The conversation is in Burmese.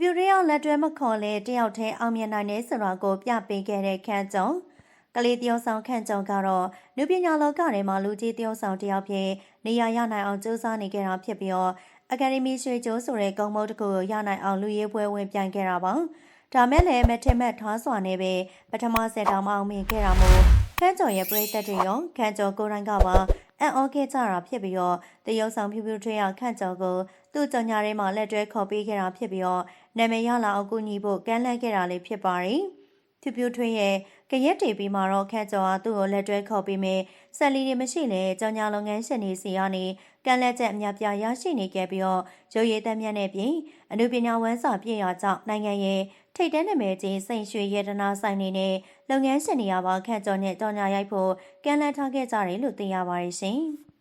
တွေရောက်လက်တွဲမခေါ်လဲတယောက်တည်းအောင်မြင်နိုင်တယ်ဆိုတာကိုပြပေးခဲ့တဲ့ခန့်ကျော်ကလေးတယောက်ဆောင်ခန့်ကျော်ကတော့လူပညာလောကထဲမှာလူကြီးတယောက်ဆောင်တယောက်ဖြစ်နေရာရနိုင်အောင်စူးစမ်းနေခဲ့တာဖြစ်ပြီးတော့အကယ်ဒမီရွှေကျိုးဆိုတဲ့ကုံမုတ်တစ်ခုကိုရနိုင်အောင်လူရေးပွဲဝင်ပြိုင်ခဲ့တာပါဒါမဲ့လည်းမထင်မှတ်ထွားစွာနဲ့ပဲပထမဆက်တောင်မအောင်မြင်ခဲ့တာမို့ခန့်ကျော်ရဲ့ပြိသက်တွေရောခန့်ကျော်ကိုယ်တိုင်ကပါ အံ့ဩခဲ့ကြတာဖြစ်ပြီးတော့တရုတ်ဆောင်ဖြူဖြူထွေးရခန့်ကျော်ကိုသူ့ကြော်ညာထဲမှာလက်တွဲခေါ်ပေးခဲ့တာဖြစ်ပြီးတော့နာမည်ရလာအောင်ကူညီဖို့ကမ်းလှမ်းခဲ့တာလေးဖြစ်ပါတယ် ဖြူဖြူထွေးရဲ့ကရက်တီပြီးမှာတော့ခန့်ကျော်ကသူ့ကိုလက်တွဲခေါ်ပေးမယ်ဆက်လီတွေမရှိလဲကြော်ညာလုပ်ငန်းရှင်တွေစီကနေကမ်းလက်ချက်အများပြားရရှိနေခဲ့ပြီးတော့ရုပ်ရည်သက်မြတ်နဲ့ပြင်အနုပညာဝန်ဆောင်ပြည့်ရကြောင့်နိုင်ငံရဲ့ထိတ်တန်းနာမည်ကြီးစိန်ရွှေရတနာဆိုင်နေနဲ့လုပ်ငန်းရှင်တွေကပါခန့်ကျော်နဲ့ကြော်ညာရိုက်ဖို့ကမ်းလှမ်းထားခဲ့ကြတယ်လို့သိရပါတယ်ရှင်။